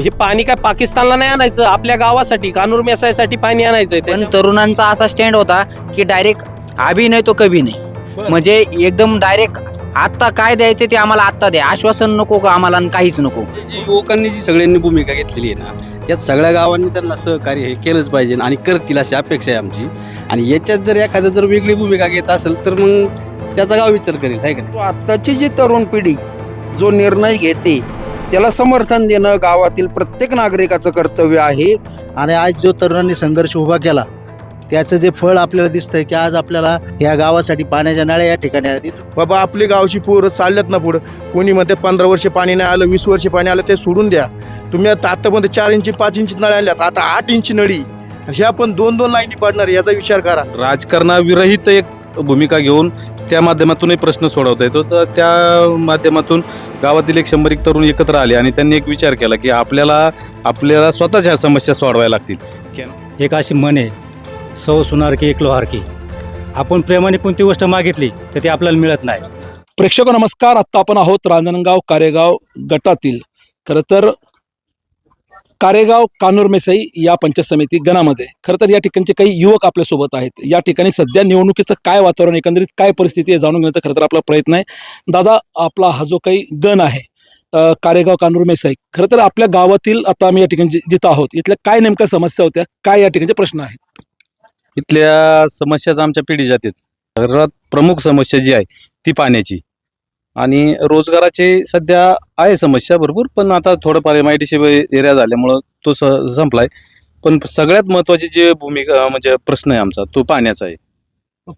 हे पाणी काय पाकिस्तानला नाही आणायचं? आपल्या गावासाठी कानूर मेसायसाठी पाणी आणायचंय पण त्याच्या- तरुणांचा असा स्टँड होता की डायरेक्ट अभि नाही तो कभी नाही. म्हणजे एकदम डायरेक्ट आत्ता काय द्यायचे ते आम्हाला आत्ता द्या. आश्वासन नको का आम्हाला आणि काहीच नको. जी युवकांनी जी सगळ्यांनी भूमिका घेतलेली आहे ना यात सगळ्या गावांनी त्यांना सहकार्य हे केलंच पाहिजे आणि करतील अशी अपेक्षा आहे आमची. आणि याच्यात जर एखादं जर वेगळी भूमिका घेत असेल तर मग त्याचा गाव विचार करेल आहे का नाही? तो आत्ताची जी तरुण पिढी जो निर्णय घेते त्याला समर्थन देणं गावातील प्रत्येक नागरिकाचं कर्तव्य आहे. आणि आज जो तरुणांनी संघर्ष उभा केला त्याचं जे फळ आपल्याला दिसतंय की आज आपल्याला या गावासाठी पाण्याच्या नळ्या या ठिकाणी आहेत बाबा आपली गावची पोरं चालल्यात ना पुढं. कोणी म्हणते पंधरा वर्ष पाणी नाही आलं वीस वर्ष पाणी आलं ते सोडून द्या. तुम्ही आता आतापर्यंत चार इंची पाच इंची नळ्या आणल्यात आता आठ इंची नळी. ह्या पण दोन दोन लाईनी पडणार याचा विचार करा. राजकारणाविरहित एक भूमिका घेऊन त्या माध्यमातूनही प्रश्न सोडवता येतो. तर त्या माध्यमातून गावातील एक शंभर एक तरुण एकत्र आले आणि त्यांनी एक विचार केला की आपल्याला आपल्याला स्वतःच्या समस्या सोडवायला लागतील. एक अशी म्हण आहे सौ सुनार की एक लोहार की. आपण प्रेमाने कोणती गोष्ट मागितली तर ती आपल्याला मिळत नाही. प्रेक्षक नमस्कार आत्ता आपण आहोत रांजणगाव कारेगाव गटातील. खरं तर कारेगाव कानोर मेसाई या पंचायत समिती गणामध्ये. खरं तर या ठिकाणचे काही युवक आपल्यासोबत आहेत. या ठिकाणी सध्या निवडणुकीचं काय वातावरण एकंदरीत काय परिस्थिती आहे जाणून घेण्याचा खरं तर आपला प्रयत्न आहे. दादा आपला हा जो काही गण आहे कारेगाव कानूर मेसाई खरं तर आपल्या गावातील आता आम्ही या ठिकाणी जिथं आहोत इथल्या काय नेमक्या समस्या होत्या? काय या ठिकाणचे प्रश्न आहेत? इथल्या समस्याच आमच्या पिढी जातात सर्वात प्रमुख समस्या जी आहे ती पाण्याची. आणि रोजगाराची सध्या आहे समस्या भरपूर पण आता थोडंफार M I T C area झाल्यामुळं तो स संपलाय. पण सगळ्यात महत्वाची जी भूमिका म्हणजे प्रश्न आहे आमचा तो पाण्याचा आहे.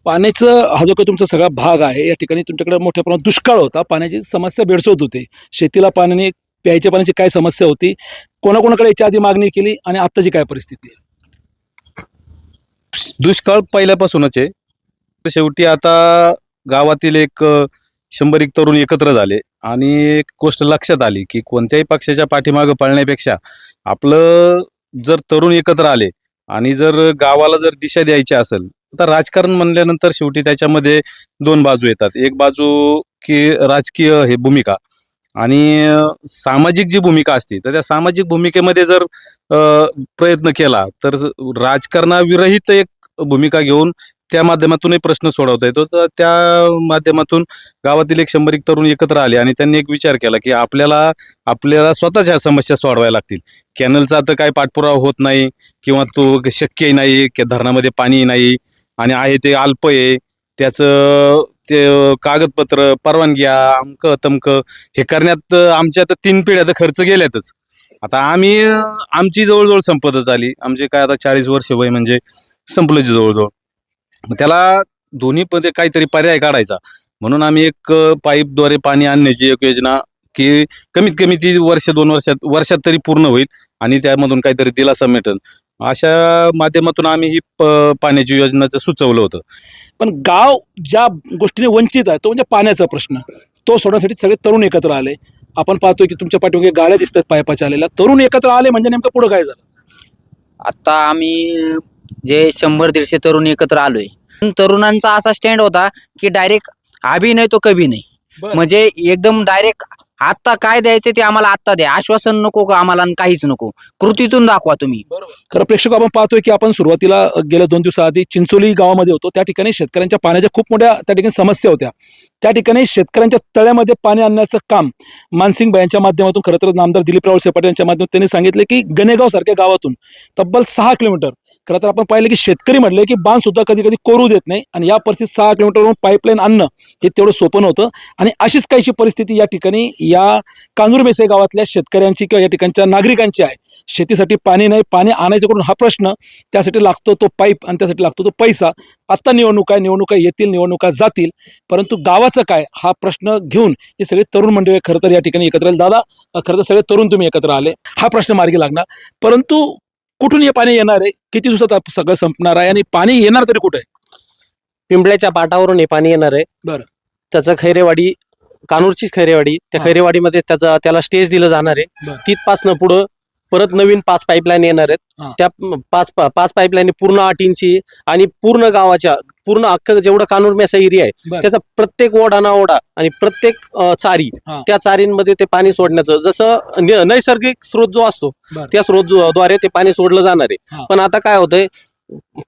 पाण्याचं हा जो काही तुमचा सगळा भाग आहे या ठिकाणी तुमच्याकडे मोठ्या प्रमाणात दुष्काळ होता पाण्याची समस्या भेडसवत होते. शेतीला पाण्याने प्यायच्या पाण्याची काय समस्या होती कोणाकोणाकडे याच्या आधी मागणी केली आणि आत्ताची काय परिस्थिती आहे? दुष्काळ पहिल्यापासूनच आहे. शेवटी आता गावातील एक शंभर एक तरुण एकत्र झाले. आणि एक गोष्ट लक्षात आली की कोणत्याही पक्षाच्या पाठीमागं पळण्यापेक्षा आपलं जर तरुण एकत्र आले आणि जर गावाला जर दिशा द्यायची असेल तर राजकारण म्हणल्यानंतर शेवटी त्याच्यामध्ये दोन बाजू येतात. एक बाजू की राजकीय हे भूमिका आणि सामाजिक जी भूमिका असते तर त्या सामाजिक भूमिकेमध्ये जर प्रयत्न केला तर राजकारणाविरहित एक भूमिका घेऊन त्या माध्यमातूनही प्रश्न सोडवता येतो. तर त्या माध्यमातून गावातील एक शंभर एक तरुण एकत्र आले आणि त्यांनी एक विचार केला की आपल्याला आपल्याला स्वतःच्या समस्या सोडवायला लागतील. कॅनलचा तर काय पाठपुरावा होत नाही किंवा तो शक्यही नाही की धरणामध्ये पाणी नाही आणि आहे ते अल्प आहे. त्याचं ते कागदपत्र परवानग्या अमक तमक हे करण्यात आमच्या आता तीन पिढ्या तर खर्च गेल्यातच. आता आम्ही आमची जवळजवळ संपतच आली. आमचे काय आता चाळीस वर्ष वय म्हणजे संपलं जवळजवळ. मग त्याला दोन्ही मध्ये काहीतरी पर्याय काढायचा. म्हणून आम्ही एक पाईपद्वारे पाणी आणण्याची एक योजना की कमीत कमी ती वर्ष दोन वर्षात वर्षात तरी पूर्ण होईल आणि त्यामधून काहीतरी दिलासा मिळेल. अशा माध्यमातून आम्ही ही पाण्याची योजनाचं सुचवलं होतं. पण गाव ज्या गोष्टीने वंचित आहे तो म्हणजे पाण्याचा प्रश्न. तो सोडण्यासाठी सगळे तरुण एकत्र आले. आपण पाहतोय की तुमच्या पाठीमागे गाड्या दिसतात पायपाच्या आलेल्या. तरुण एकत्र आले म्हणजे नेमकं पुढं काय झालं? आता आम्ही जे शंभर दीडशे तरुण एकत्र आलोय. तरुणांचा असा स्टँड होता की डायरेक्ट अभि नाही तो कभी नाही. म्हणजे एकदम डायरेक्ट आत्ता काय द्यायचे ते आम्हाला आत्ता द्या. आश्वासन नको का आम्हाला आणि काहीच नको. कृतीतून दाखवा तुम्ही. खरं प्रेक्षक आपण पाहतोय की आपण सुरुवातीला गेल्या दोन दिवसाआधी चिंचोली गावामध्ये होतो. त्या ठिकाणी शेतकऱ्यांच्या पाण्याच्या खूप मोठ्या त्या ठिकाणी समस्या होत्या. त्या ठिकाणी शेतकऱ्यांच्या तळ्यामध्ये पाणी आणण्याचं काम मानसिंग यांच्या माध्यमातून खरं तर नामदार दिलीप रावळ सेपाटे यांच्या माध्यमातून त्यांनी सांगितले की गणेगाव सारख्या गावातून तब्बल सहा किलोमीटर खरं तर आपण पाहिलं की शेतकरी म्हटले की बांध सुद्धा कधी कधी कोरू देत नाही आणि या परिस्थितीत सहा किलोमीटरवरून पाईपलाईन आणणं हे तेवढं सोपं नव्हतं. आणि अशीच काहीशी परिस्थिती या ठिकाणी या कांजूरमेसे गावातल्या शेतकऱ्यांची किंवा या ठिकाणच्या नागरिकांची आहे. शेतीसाठी पाणी नाही पाणी आणायचं कुठून हा प्रश्न त्यासाठी लागतो तो पाईप आणि त्यासाठी लागतो तो पैसा. आत्ता निवडणुका आहे निवडणुका येतील निवडणुका जातील परंतु गावाचं काय? हा प्रश्न घेऊन हे सगळे तरुण मंडळी खरं तर या ठिकाणी एकत्र आले. दादा खरं तर सगळे तरुण तुम्ही एकत्र आले. हा प्रश्न मार्गी लागणार. परंतु कुठून हे पाणी येणार आहे? किती दिवसात सगळं संपणार आहे? आणि पाणी येणार तरी कुठे? पिंपळ्याच्या पाटावरून हे पाणी येणार आहे. बरं. त्याचं खैरेवाडी कानूरचीच खैरेवाडी. त्या. खैरेवाडीमध्ये त्याचा त्याला स्टेज दिलं जाणार आहे. तिथपासनं पुढं परत नवीन पाच पाईपलाईन येणार. आहेत त्या पाच पाच पाईपलाईन पूर्ण आठ इंची आणि पूर्ण गावाच्या पूर्ण अख्खं जेवढं कानूर मेसा एरिया आहे. त्याचा प्रत्येक ओढा ना ओढा आणि प्रत्येक चारी. त्या चारींमध्ये ते पाणी सोडण्याचं जसं नैसर्गिक स्रोत जो असतो. त्या स्रोत द्वारे ते पाणी सोडलं जाणार आहे. पण आता काय होतंय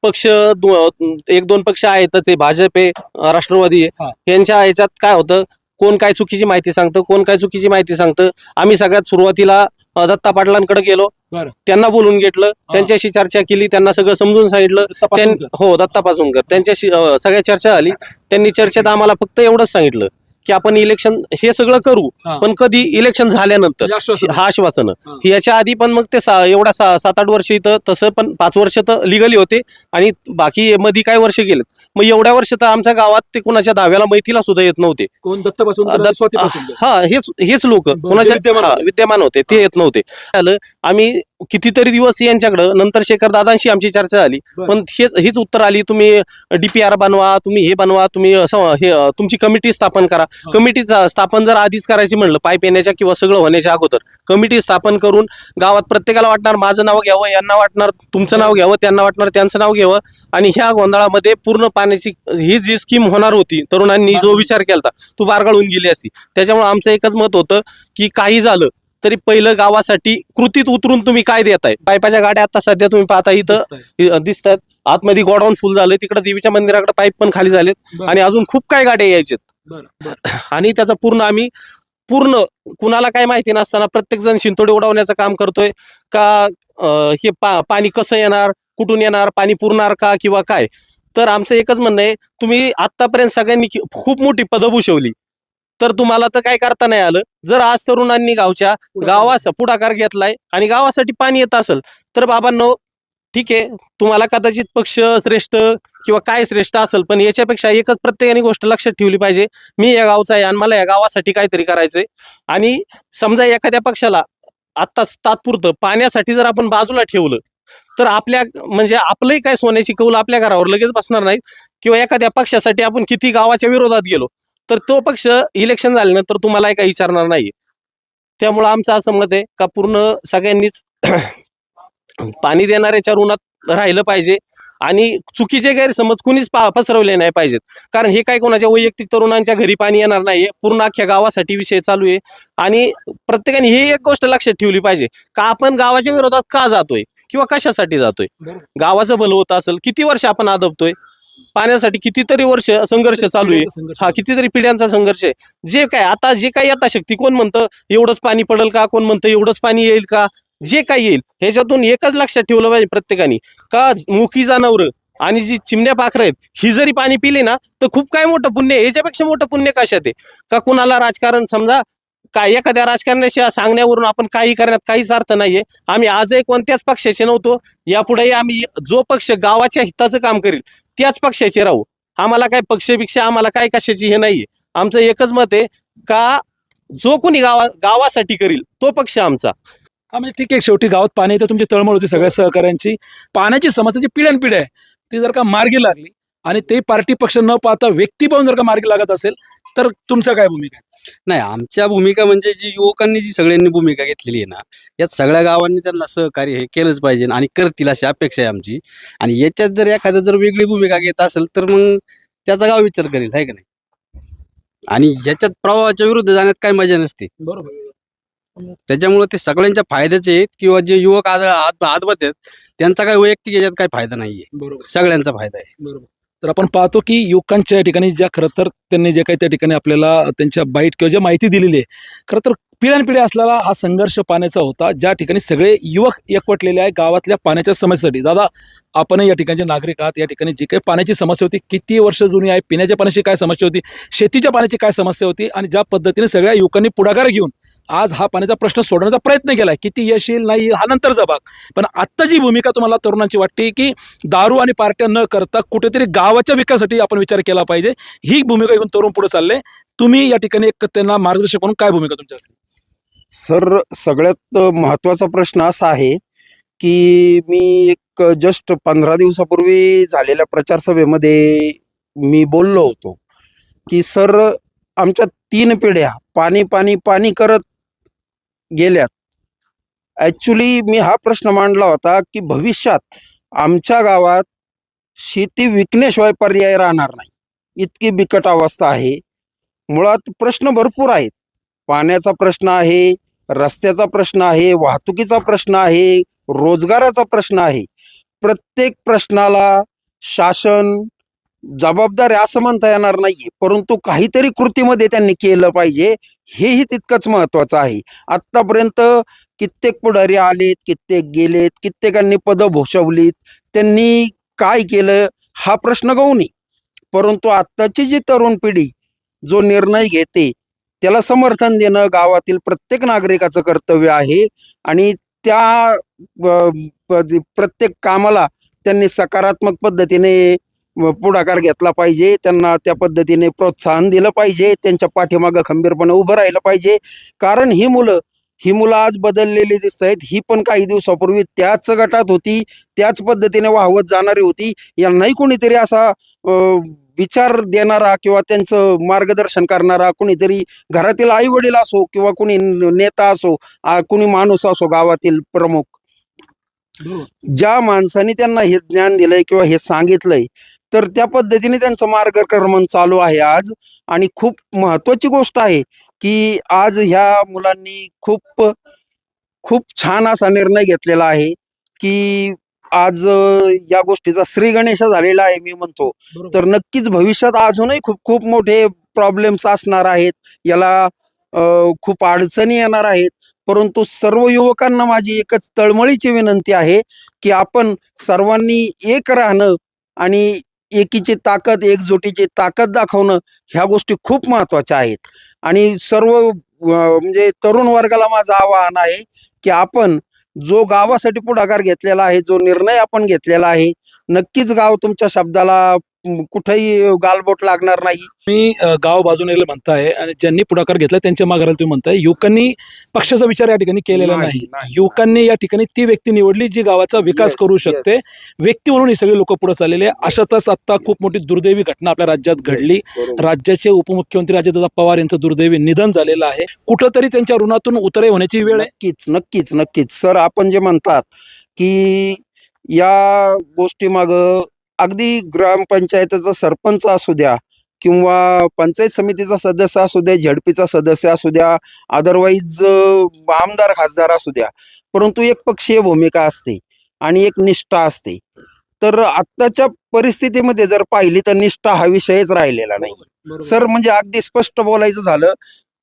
पक्ष दो- एक दोन पक्ष आहेतच आहे भाजप आहे राष्ट्रवादी. आहे यांच्या ह्याच्यात काय होतं कोण काय चुकीची माहिती सांगतं कोण काय चुकीची माहिती सांगतं आम्ही सगळ्यात सुरुवातीला दत्ता पाटलांकडे गेलो. बरं. त्यांना बोलून घेतलं. त्यांच्याशी चर्चा केली. त्यांना सगळं समजून सांगितलं. त्यां- हो दत्ता पासूनकर त्यांच्याशी अं, सगळ्या चर्चा झाली. त्यांनी चर्चेत आम्हाला फक्त एवढंच सांगितलं. की आपण इलेक्शन हे सगळं करू हा. पण कधी इलेक्शन झाल्यानंतर म्हणजे आश्वासन. हा आश्वासन हा. याच्या आधी पण मग ते सा- एवढा सा- सात आठ वर्ष इथं तसं पण पाच वर्ष तर लिगली होते आणि बाकी मध्ये काय वर्ष गेलेत मग एवढ्या वर्ष तर आमच्या गावात ते कुणाच्या दाव्याला मैतीला सुद्धा येत नव्हते कोण दत्तपासून दत्त- स्वातीपासून हा हेच हेच लोक बरं, कोणाच्या विद्यमान हा, होते. विद्यमान होते ते येत नव्हते आम्ही कितीतरी दिवस यांच्याकडं नंतर शेखर दादांशी आमची चर्चा झाली बरं. पण हेच हीच उत्तर आली तुम्ही डीपीआर बनवा तुम्ही हे बनवा तुम्ही असं हे अं, तुमची कमिटी स्थापन करा. कमिटी स्थापन जर आधीच करायची म्हणलं पाईप येण्याच्या किंवा सगळं होण्याच्या अगोदर कमिटी स्थापन करून गावात प्रत्येकाला वाटणार माझं नाव घ्यावं यांना वाटणार तुमचं नाव घ्यावं त्यांना वाटणार त्यांचं नाव घ्यावं आणि ह्या गोंधळामध्ये पूर्ण पाण्याची ही जी स्कीम होणार होती तरुणांनी जो विचार केला तो बारगाळून गेली असती. त्याच्यामुळे आमचं एकच मत होतं की काही झालं तरी पहिलं गावासाठी कृतीत उतरून तुम्ही काय देताय? पायपाच्या गाड्या आता सध्या तुम्ही पाहता इथं दिसतात आतमध्ये गोडाऊन फुल झालं तिकडे देवीच्या मंदिराकडे पाईप पण खाली झालेत. आणि अजून खूप काय गाड्या यायचेत. आणि त्याचा पूर्ण आम्ही पूर्ण कुणाला काय माहिती नसताना प्रत्येक जण शिंतोडे उडवण्याचं काम करतोय. का हे पा पाणी कसं येणार कुठून येणार पाणी पुरणार का किंवा काय? तर आमचं एकच म्हणणं आहे तुम्ही आतापर्यंत सगळ्यांनी खूप मोठी पदं भूषवली. तर तुम्हाला तर काय करता नाही आलं. जर आज तरुणांनी गावच्या गावास पुढाकार घेतलाय आणि गावासाठी पाणी येत असेल तर बाबांनो ठीक आहे तुम्हाला कदाचित पक्ष श्रेष्ठ किंवा काय श्रेष्ठ असेल पण याच्यापेक्षा एकच प्रत्येकाने गोष्ट लक्षात ठेवली पाहिजे. मी या गावचा आहे आणि मला या गावासाठी काहीतरी करायचंय. आणि समजा एखाद्या पक्षाला आत्ताच तात्पुरतं पाण्यासाठी जर आपण बाजूला ठेवलं तर आपल्या म्हणजे आपलंही काय सोन्याची कौल आपल्या घरावर लगेच बसणार नाही किंवा एखाद्या पक्षासाठी आपण किती गावाच्या विरोधात गेलो तर तो पक्ष इलेक्शन झाल्यानंतर तुम्हाला काही विचारणार नाही त्यामुळं आमचं असं मत आहे का पूर्ण सगळ्यांनीच पाणी देणाऱ्याच्या ऋणात राहिलं पाहिजे. आणि चुकीचे गैरसमज कुणीच पा पसरवले नाही पाहिजेत. कारण हे काय कोणाच्या वैयक्तिक तरुणांच्या घरी पाणी येणार नाहीये. पूर्ण अख्ख्या गावासाठी विषय चालू आहे. आणि प्रत्येकाने ही एक गोष्ट लक्षात ठेवली पाहिजे. का आपण गावाच्या विरोधात का जातोय? किंवा कशासाठी जातोय. गावाचं भलं होत असेल किती वर्ष आपण आदबतोय? पाण्यासाठी कितीतरी वर्ष संघर्ष चालू आहे. हा कितीतरी पिढ्यांचा संघर्ष आहे. जे काय आता जे काही आता शक्ती कोण म्हणतं एवढंच पाणी पडेल का? कोण म्हणतं एवढंच पाणी येईल का? जे काही येईल ह्याच्यातून एकच लक्षात ठेवलं पाहिजे प्रत्येकाने. का मुखी जनावर आणि जी चिमण्या पाखरं आहेत ही जरी पाणी पिली ना तर खूप काय मोठं पुण्य आहे. याच्यापेक्षा मोठं पुण्य कशात आहे? का कुणाला राजकारण समजा काय एखाद्या राजकारण्याशी सांगण्यावरून आपण काही करण्यात काहीच अर्थ नाहीये. आम्ही आजही कोणत्याच पक्षाचे नव्हतो. यापुढेही आम्ही जो पक्ष गावाच्या हिताचं काम करेल त्याच पक्षाचे राहू. आम्हाला काय पक्षपेक्षा आम्हाला काय कशाची हे नाहीये. आमचं एकच मत आहे का जो कोणी गावा गावासाठी करील तो पक्ष आमचा. हा म्हणजे ठीक आहे शेवटी गावात पाणी येतं तुमची तळमळ होती सगळ्या सहकाऱ्यांची. पाण्याची समस्या जी पिढ्यानपिढ्या आहे ती जर का मार्गी लागली आणि ते पार्टी पक्ष न पाहता व्यक्ती पाहून जर का मार्गी लागत असेल तर तुमच्या काय भूमिका आहे? नाही आमच्या भूमिका म्हणजे जी युवकांनी जी सगळ्यांनी भूमिका घेतलेली आहे ना यात सगळ्या गावांनी त्यांना सहकार्य हे केलंच पाहिजे आणि करतील अशी अपेक्षा आहे आमची. आणि याच्यात जर एखादं जर वेगळी भूमिका घेत असेल तर मग त्याचा गाव विचार करेल आहे का नाही? आणि ह्याच्यात प्रवाहाच्या विरुद्ध जाण्यात काय मजा नसते. बरोबर. त्याच्यामुळे ते सगळ्यांच्या फायद्याचे आहेत किंवा जे युवक आज आत- आहेत त्यांचा काही वैयक्तिक याच्यात काही फायदा नाहीये. बरोबर. सगळ्यांचा फायदा आहे. बरोबर. तर आपण पाहतो की युवकांच्या ठिकाणी ज्या खरं तर त्यांनी जे काही त्या ठिकाणी आपल्याला त्यांच्या बाईट किंवा ज्या माहिती दिलेली आहे खरं तर पिढ्यानपिढ्या असलेला हा संघर्ष पाण्याचा होता. ज्या ठिकाणी सगळे युवक एकवटलेले आहे गावातल्या पाण्याच्या समस्येसाठी. दादा आपण या ठिकाणचे नागरिक आहात. या ठिकाणी जी काही पाण्याची समस्या होती किती वर्ष जुनी आहे पिण्याच्या पाण्याची काय समस्या होती शेतीच्या पाण्याची काय समस्या होती आणि ज्या पद्धतीने सगळ्या युवकांनी पुढाकार घेऊन आज हा पाण्याचा प्रश्न सोडवण्याचा प्रयत्न केला किती यश येईल नाही हा नंतरचा भाग. पण आत्ता जी भूमिका तुम्हाला तरुणांची वाटते की दारू आणि पार्ट्या न करता कुठेतरी गावाच्या विकासासाठी आपण विचार केला पाहिजे ही भूमिका घेऊन तरुण पुढे चालले. तुम्ही या ठिकाणी एक त्यांना मार्गदर्शक म्हणून काय भूमिका तुमची असेल सर सगळ्यात महत्त्वाचा प्रश्न असा आहे की मी एक जस्ट पंधरा दिवसापूर्वी झालेल्या प्रचार सभेमध्ये मी बोललो होतो की सर आमच्या तीन पिढ्या पाणी पाणी पाणी करत गेल्यात. ॲक्च्युली मी हा प्रश्न मांडला होता की भविष्यात आमच्या गावात शेती विकण्याशिवाय पर्याय राहणार नाही. इतकी बिकट अवस्था आहे. मुळात प्रश्न भरपूर आहेत. पाण्याचा प्रश्न आहे रस्त्याचा प्रश्न आहे वाहतुकीचा प्रश्न आहे रोजगाराचा प्रश्न आहे. प्रत्येक प्रश्नाला शासन जबाबदार असं म्हणता येणार नाहीये. परंतु काहीतरी कृतीमध्ये त्यांनी केलं पाहिजे हेही तितकंच महत्वाचं आहे. आत्तापर्यंत कित्येक पुढारी आलेत कित्येक गेलेत कित्येकांनी पदं भूषवलीत. त्यांनी काय केलं हा प्रश्न गौणी परंतु आत्ताची जी तरुण पिढी जो निर्णय घेते त्याला समर्थन देणं गावातील प्रत्येक नागरिकाचं कर्तव्य आहे. आणि त्या प्रत्येक कामाला त्यांनी सकारात्मक पद्धतीने पुढाकार घेतला पाहिजे. त्यांना त्या पद्धतीने प्रोत्साहन दिलं पाहिजे. त्यांच्या पाठीमागं खंबीरपणे उभं राहिलं पाहिजे. कारण ही मुलं ही मुलं आज बदललेली दिसत आहेत ही पण काही दिवसापूर्वी त्याच गटात होती. त्याच पद्धतीने वाहवत जाणारी होती. यांनाही कोणीतरी असा विचार देणारा किंवा त्यांचं मार्गदर्शन करणारा कोणीतरी घरातील आई वडील असो किंवा कोणी नेता असो कोणी माणूस असो गावातील प्रमुख. ज्या माणसाने त्यांना हे ज्ञान दिलंय किंवा हे सांगितलंय तर त्या पद्धतीने त्यांचं मार्गक्रमण चालू आहे आज. आणि खूप महत्वाची गोष्ट आहे की आज ह्या मुलांनी खूप खूप छान असा निर्णय घेतलेला आहे की आज या गोष्टीचा श्री गणेश झालेला आहे मी म्हणतो. तर नक्कीच भविष्यात अजूनही खूप खूप मोठे प्रॉब्लेम्स असणार आहेत. याला खूप अडचणी येणार आहेत. परंतु सर्व युवकांना माझी एकच तळमळीची विनंती आहे की आपण सर्वांनी एक राहणं आणि एकीची ताकद एकजुटीची ताकद दाखवणं ह्या गोष्टी खूप महत्त्वाच्या आहेत. आणि सर्व म्हणजे तरुण वर्गाला माझं आवाहन आहे की आपण जो गावासाठी पुढाकार घेतलेला आहे जो निर्णय आपण घेतलेला आहे नक्कीच गाव तुमच्या शब्दाला कुठेही गालबोट लागणार नाही मी अ, गाव बाजूने म्हणताय आणि ज्यांनी पुढाकार घेतला त्यांच्या माघाराला तुम्ही म्हणताय युवकांनी पक्षाचा विचार या ठिकाणी केलेला नाही, नाही नाही. युवकांनी या ठिकाणी ती व्यक्ती निवडली जी गावाचा विकास Yes, करू yes. शकते व्यक्ती म्हणून ही सगळी लोक पुढे चाललेले आहे. अशातच आता खूप मोठी दुर्दैवी घटना आपल्या राज्यात घडली बरोबर. राज्याचे उपमुख्यमंत्री अजितदादा पवार यांचं दुर्दैवी निधन झालेलं आहे कुठंतरी त्यांच्या ऋणातून उतरे होण्याची वेळ आहे नक्कीच नक्कीच नक्कीच सर आपण जे म्हणतात की या गोष्टीमाग अगदी ग्रामपंचायतीचा सरपंच असू द्या किंवा पंचायत समितीचा सदस्य असू द्या झडपीचा सदस्य असू द्या अदरवाईज आमदार खासदार असू द्या. परंतु एक पक्षीय भूमिका असते आणि एक निष्ठा असते. तर आत्ताच्या परिस्थितीमध्ये जर पाहिली तर निष्ठा हा विषयच राहिलेला नाही. सर म्हणजे अगदी स्पष्ट बोलायचं झालं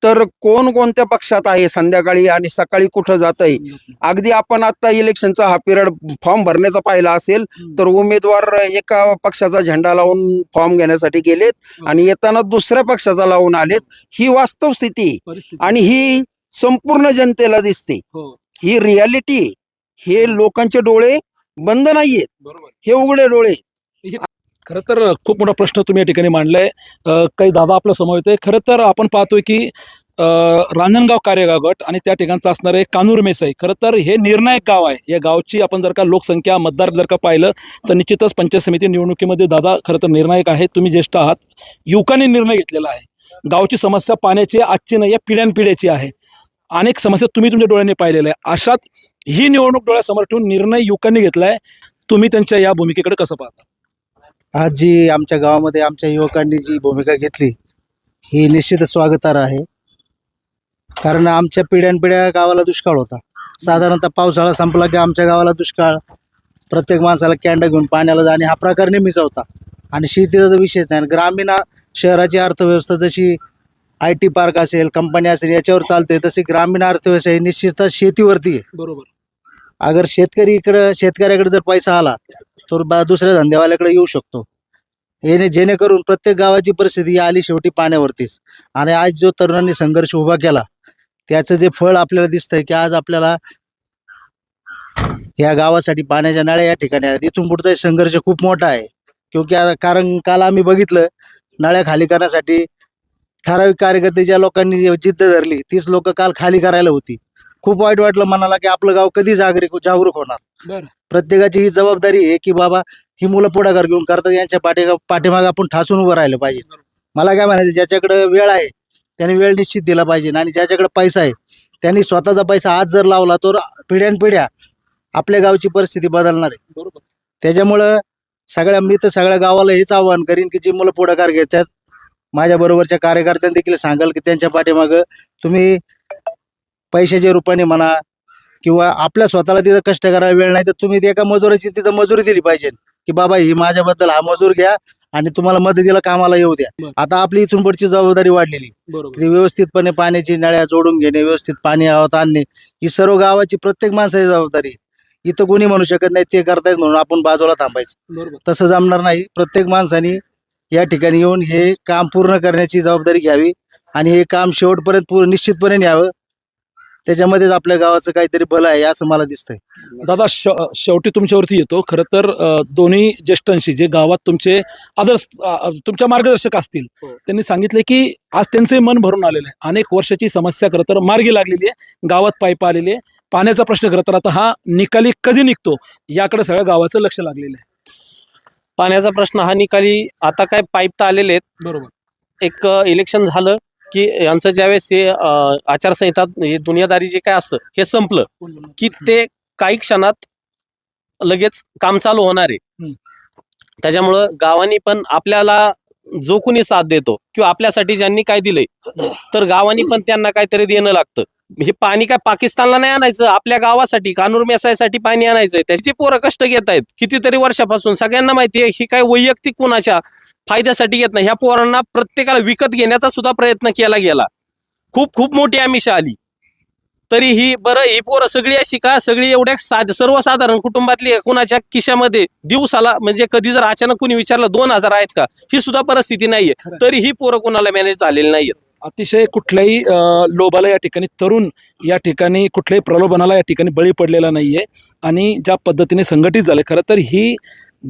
तर कोण कोणत्या पक्षात आहे संध्याकाळी आणि सकाळी कुठं जात आहे अगदी आपण आता इलेक्शनचा हा पिरियड फॉर्म भरण्याचा पाहिला असेल तर उमेदवार एका पक्षाचा झेंडा लावून फॉर्म घेण्यासाठी गेलेत आणि येताना दुसऱ्या पक्षाचा लावून आलेत. ही वास्तव स्थिती आणि ही संपूर्ण जनतेला दिसते. हो. ही रियालिटी हे लोकांचे डोळे बंद नाहीयेत. हे उघडे डोळे खरं तर खूप मोठा प्रश्न तुम्ही या ठिकाणी मांडलाय. काही दादा आपल्यासमोर येते खरं तर आपण पाहतोय की रांजणगाव कार्यगाव गट आणि त्या ठिकाणचं असणारे कानूर मेसाई. खरं तर हे निर्णायक गाव आहे. या गावची आपण जर का लोकसंख्या मतदार जर का पाहिलं तर निश्चितच पंचायत समिती निवडणुकीमध्ये दादा खरं तर निर्णायक आहे. तुम्ही ज्येष्ठ आहात. युवकांनी निर्णय घेतलेला आहे. गावची समस्या पाण्याची आजची नाही या पिढ्यानपिढ्याची आहे. अनेक समस्या तुम्ही तुमच्या डोळ्यांनी पाहिलेल्या आहे अशात ही निवडणूक डोळ्यासमोर ठेवून निर्णय युवकांनी घेतलाय. तुम्ही त्यांच्या या भूमिकेकडे कसं पाहता? आज जी आमच्या गावामध्ये आमच्या युवकांनी जी भूमिका घेतली ही निश्चित स्वागतार आहे. कारण आमच्या पिढ्यानपिढ्या गावाला दुष्काळ होता. साधारणतः पावसाळा संपला की आमच्या गावाला दुष्काळ. प्रत्येक माणसाला कॅन्डा घेऊन पाण्याला जाणे हा प्रकार नेहमीचा होता. आणि शेतीचा तर विषयच नाही. आणि ग्रामीण शहराची अर्थव्यवस्था जशी आय टी पार्क असेल कंपनी असेल याच्यावर चालते तशी ग्रामीण अर्थव्यवस्था ही निश्चितच शेतीवरती आहे. बरोबर. अगर शेतकरी इकडं शेतकऱ्याकडे जर पैसा आला तर बा दुसऱ्या धंद्यावाल्याकडे येऊ शकतो. येणे जेणेकरून प्रत्येक गावाची परिस्थिती आली शेवटी पाण्यावरतीच. आणि आज जो तरुणांनी संघर्ष उभा केला त्याचं जे फळ आपल्याला दिसतंय की आज आपल्याला या गावासाठी पाण्याच्या नळ्या या ठिकाणी आहेत. इथून पुढचा संघर्ष खूप मोठा आहे. क्योंकि कारण काल आम्ही बघितलं नळ्या खाली करण्यासाठी ठराविक कार्यकर्ते ज्या लोकांनी जिद्द धरली तीच लोक काल खाली करायला होती. खूप वाईट वाटलं मनाला की आपलं गाव कधी जागरिक जागरूक होणार. प्रत्येकाची ही जबाबदारी आहे की बाबा ही मुलं पुढाकार घेऊन करतात यांच्या पाठी पाठीमागे आपण ठासून उभं राहिलं पाहिजे. मला काय म्हणायचं ज्याच्याकडे वेळ आहे त्याने वेळ निश्चित दिला पाहिजे आणि ज्याच्याकडे पैसा आहे त्यांनी स्वतःचा पैसा आज जर लावला तर पिढ्यानपिढ्या आपल्या गावची परिस्थिती बदलणार आहे. बरोबर. त्याच्यामुळं सगळ्या मी तर सगळ्या गावाला हेच आवाहन करीन की जी मुलं पुढाकार घेतात माझ्या बरोबरच्या कार्यकर्त्यांना देखील सांगाल की त्यांच्या पाठीमागं तुम्ही पैशाच्या रूपाने म्हणा किंवा आपल्या स्वतःला तिथं कष्ट करायला वेळ नाही तर तुम्ही ते एका मजुराची तिथं मजुरी दिली पाहिजे की बाबा ही माझ्याबद्दल हा मजूर घ्या आणि तुम्हाला मदतीला कामाला येऊ द्या. आता आपली इथून पुढची जबाबदारी वाढलेली. ती व्यवस्थितपणे पाण्याची नळ्या जोडून घेणे व्यवस्थित पाणी गावात आणणे ही सर्व गावाची प्रत्येक माणसाची जबाबदारी. इथं कोणी म्हणू शकत नाही ते करतायत म्हणून आपण बाजूला थांबायचं. बरोबर. तसं जमणार नाही. प्रत्येक माणसाने या ठिकाणी येऊन हे काम पूर्ण करण्याची जबाबदारी घ्यावी आणि हे काम शेवटपर्यंत पूर्ण निश्चितपणे न्यावं. त्याच्यामध्येच आपल्या गावाचं काहीतरी भलं आहे असं मला दिसतंय. दादा शेवटी तुमच्यावरती येतो. खरं तर दोन्ही ज्येष्ठांशी जे गावात तुमचे आदर्श तुमच्या मार्गदर्शक असतील त्यांनी सांगितले की आज त्यांचे मन भरून आलेलं आहे. अनेक वर्षाची समस्या खरं तर मार्गी लागलेली आहे. गावात पाईप आलेली आहे. पाण्याचा प्रश्न खरं तर आता हा निकाली कधी निघतो याकडे सगळ्या गावाचं लक्ष लागलेलं आहे. पाण्याचा प्रश्न हा निकाली आता काय पाईप तर आलेले आहेत. बरोबर. एक इलेक्शन झालं. की यांचं ज्यावेळेस हे अ, आचारसंहिता हे दुनियादारी जे काय असतं हे संपलं की ते काही क्षणात लगेच काम चालू होणार आहे. हम्म. त्याच्यामुळं गावांनी पण आपल्याला जो कोणी साथ देतो किंवा आपल्यासाठी ज्यांनी काय दिलंय तर गावांनी पण त्यांना काहीतरी देणं लागतं. हे पाणी काय पाकिस्तानला नाही आणायचं आपल्या गावासाठी कानूर मेसायसाठी पाणी आणायचंय. त्याची पोरं कष्ट घेत आहेत कितीतरी वर्षापासून सगळ्यांना माहिती आहे ही काय वैयक्तिक कुणाच्या फायद्यासाठी घेत नाही. ह्या पोरांना प्रत्येकाला विकत घेण्याचा सुद्धा प्रयत्न केला गेला. खूप खूप मोठी आमिषा आली. तरी ही बरं ही पोरं सगळी अशी का? सगळी एवढ्या साध सर्वसाधारण कुटुंबातली कुणाच्या खिशामध्ये दिवसाला म्हणजे कधी जर अचानक कुणी विचारलं दोन हजार आहेत का? ही सुद्धा परिस्थिती नाहीये. तरी ही पोरं कोणाला मॅनेज झालेली नाहीये अतिशय कुठल्याही लोभाला या ठिकाणी तरुण या ठिकाणी कुठल्याही प्रलोभनाला या ठिकाणी बळी पडलेला नाहीये. आणि ज्या पद्धतीने संघटित झाले खरं तर ही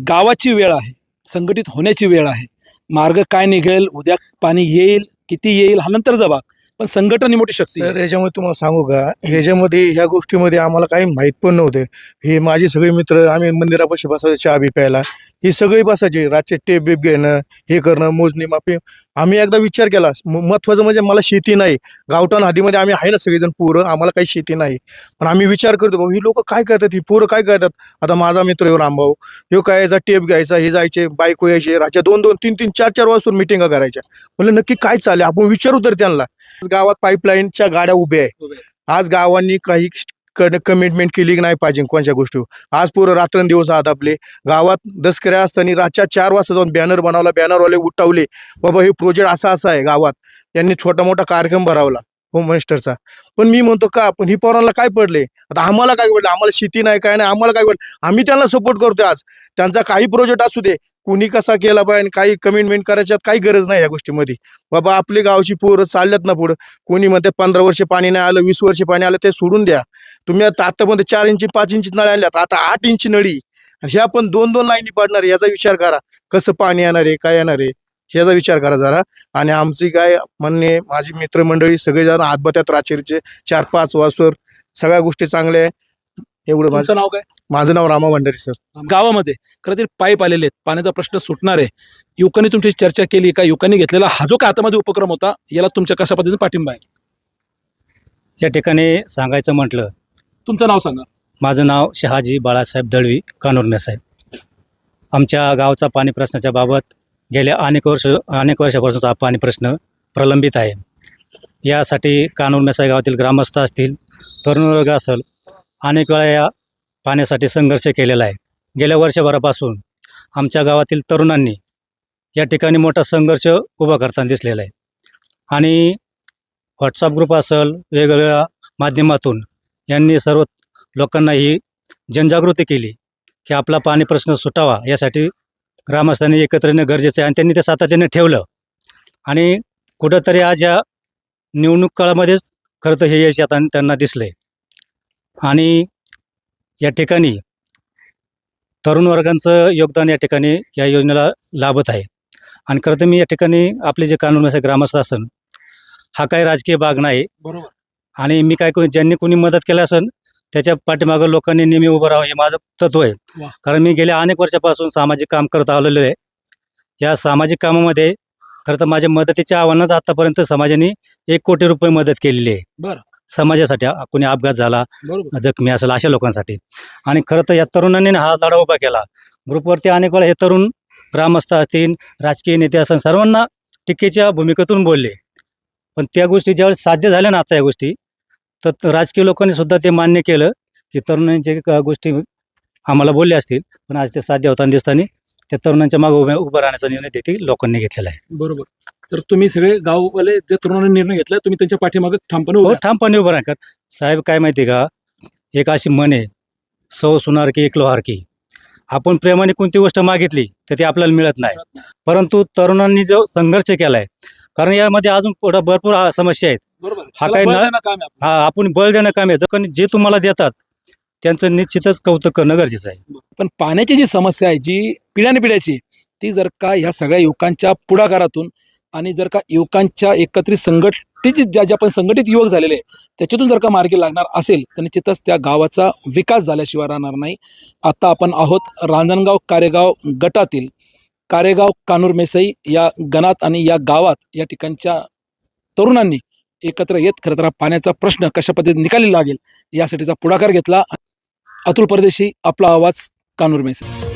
गावाची वेळ आहे. संघटित होण्याची वेळ आहे. मार्ग काय निघेल उद्या पाणी येईल किती येईल हा नंतर जबाब. पण संघटन ही मोठी शक्ती आहे. सर याच्यामध्ये तुम्हाला सांगू का? ह्याच्यामध्ये ह्या गोष्टीमध्ये आम्हाला काही माहीत पण नव्हते. हे माझे सगळे मित्र आम्ही मंदिरापाशी बसायचो चहा बी प्यायला. ही सगळी बसायचे रातचे टेप बीप घेणं हे करणं मोजणी मापी आम्ही एकदा विचार केला महत्वाचं म्हणजे मला शेती नाही. गावठाण हादीमध्ये आम्ही आहे ना सगळेजण पोरं आम्हाला काही शेती नाही. पण आम्ही विचार करतो बाबा ही लोक काय करतात ही पोरं काय करतात? आता माझा मित्र येऊ रामभाऊ. ह्यो काय याचा टेप घ्यायचा हे जायचे बायको यायचे रातच्या दोन दोन तीन तीन चार चार वाजून मिटिंगा करायच्या. म्हणलं नक्की काय चालले आपण विचारू तर त्यांना. आज गावात पाईपलाईनच्या गाड्या उभ्या आहे आज गावांनी काही कमिटमेंट केली की नाही पाहिजे कोणत्या गोष्टीवर. आज पोरं रात्रंदिवस आहात आपले गावात दसकऱ्या असताना रातच्या चार वाजता जाऊन बॅनर बनवला. बॅनरवाले उठवले. बाबा हे प्रोजेक्ट असा असा आहे गावात. यांनी छोटा मोठा कार्यक्रम भरावला. होम मिनिस्टरचा पण मी म्हणतो का पण ही पोरांना काय पडले? आता आम्हाला काय पडलं? आम्हाला शेती नाही काय नाही आम्हाला काय पडलं? आम्ही त्यांना सपोर्ट करतोय आज. त्यांचा काही प्रोजेक्ट असू दे. कुणी कसा केला पाहिजे? काही कमिटमेंट करायच्यात काही गरज नाही या गोष्टीमध्ये. बाबा आपली गावची पोरं चालल्यात ना पुढं. कोणी म्हणते पंधरा वर्ष पाणी नाही आलं वीस वर्ष पाणी आलं ते सोडून द्या. तुम्ही आता आतापर्यंत चार इंची पाच इंची नळ्या आणल्यात. आता आठ इंची नळी. ह्या पण दोन दोन लाईनी पाडणार याचा विचार करा. कसं पाणी येणार आहे काय येणार आहे ह्याचा विचार करा जरा. आणि आमची काय म्हणणे माझी मित्रमंडळी सगळेजण हातबत्यात राचेरचे चार पाच वाजवर सगळ्या गोष्टी चांगल्या आहे. एवढं माझं तुमचं नाव काय? माझं नाव रामा भंडारी सर. गावामध्ये खरं तर पाईप आलेले आहेत. पाण्याचा प्रश्न सुटणार आहे. युवकांनी तुमची चर्चा केली का? युवकांनी घेतलेला हा जो काय हातामध्ये उपक्रम होता याला तुमच्या कशा पद्धतीने पाठिंबा आहे? या ठिकाणी सांगायचं म्हटलं तुमचं नाव सांगा. माझं नाव शहाजी बाळासाहेब दळवी कानूर मेसाहेब आमच्या गावचा पाणी प्रश्नाच्या बाबत गेल्या अनेक वर्ष अनेक वर्षापासूनचा हा पाणी प्रश्न प्रलंबित आहे. यासाठी कानूर मेसाई गावातील ग्रामस्थ असतील तरुण वर्ग असेल अनेक वेळा या पाण्यासाठी संघर्ष केलेला आहे. गेल्या वर्षभरापासून आमच्या गावातील तरुणांनी या ठिकाणी मोठा संघर्ष उभा करताना दिसलेला आहे. आणि व्हॉट्सअप ग्रुप असेल वेगवेगळ्या माध्यमातून यांनी सर्व लोकांना ही जनजागृती केली की आपला पाणी प्रश्न सुटावा यासाठी ग्रामस्थांनी एकत्र येणं गरजेचं आहे आणि त्यांनी ते सातत्याने ठेवलं. आणि कुठंतरी आज या निवडणूक काळामध्येच खरं तर हे यश आता त्यांना दिसलं आणि या ठिकाणी तरुण वर्गांचं योगदान या ठिकाणी या योजनेला लाभत आहे. आणि खरं तर मी या ठिकाणी आपले जे कानून असे ग्रामस्थ असन हा काही राजकीय भाग नाही. बरोबर. आणि मी काय कोणी ज्यांनी कोणी मदत केली असेल त्याच्या पाठीमागं लोकांनी नेहमी उभं राहावं हे माझं तत्व आहे. वा. कारण मी गेल्या अनेक वर्षापासून सामाजिक काम करत आलेलो आहे. या सामाजिक कामामध्ये खरं तर माझ्या मदतीच्या आव्हानाच आतापर्यंत समाजाने एक कोटी रुपये मदत केलेली आहे. बरं. समाजासाठी आ- कोणी अपघात झाला बरोबर. जखमी असेल अशा लोकांसाठी. आणि खरं तर या तरुणांनी हा लढा उभा केला. ग्रुपवरती अनेक वेळा हे तरुण ग्रामस्थ असतील राजकीय नेते असतील सर्वांना टीकेच्या भूमिकेतून बोलले. पण त्या गोष्टी ज्यावेळेस साध्य झाल्या ना आता या गोष्टी तर राजकीय लोकांनी सुद्धा ते मान्य केलं की तरुणांच्या गोष्टी आम्हाला बोलले असतील. पण आज ते साध्य होताना दिसताना त्या तरुणांच्या मागे उभे उभं राहण्याचा निर्णय देखील लोकांनी घेतलेला आहे. बरोबर. तर तुम्ही सगळे गाववाले जे तरुणांनी निर्णय घेतला तुम्ही त्यांच्या पाठीमागे ठामपणे उभे हो. ठामपणे उभं राहणार साहेब काय माहिती का? एक अशी म्हण आहे सौ सुनार की एक लोहार की. आपण प्रेमाने कोणती गोष्ट मागितली तर ती आपल्याला मिळत नाही. परंतु तरुणांनी जो संघर्ष केला आहे कारण यामध्ये अजून पुढं भरपूर समस्या आहेत. बरोबर. हा त्याला काही बळ ना- देणं काम आहे आपलं. हा आपण बळ देणं काम आहे. जर कोणी जे तुम्हाला देतात त्यांचं निश्चितच कौतुक करणं गरजेचं आहे. पण पाण्याची जी समस्या आहे जी पिढ्याने पिढ्याची ती जर का ह्या सगळ्या युवकांच्या पुढाकारातून आणि जर का युवकांच्या एकत्रित संघटित ज्या ज्या पण संघटित युवक झालेले आहे, त्याच्यातून जर का मार्गी लागणार असेल तर निश्चितच त्या गावाचा विकास झाल्याशिवाय राहणार नाही. आता आपण आहोत रांजणगाव कारेगाव गटातील कारेगाव कानूर मेसई या गणात आणि या गावात या ठिकाणच्या तरुणांनी एकत्र येत खरं तर पाण्याचा प्रश्न कशा पद्धतीने निकाली लागेल यासाठीचा पुढाकार घेतला. अतुल परदेशी आपला आवाज कानूर मेसई.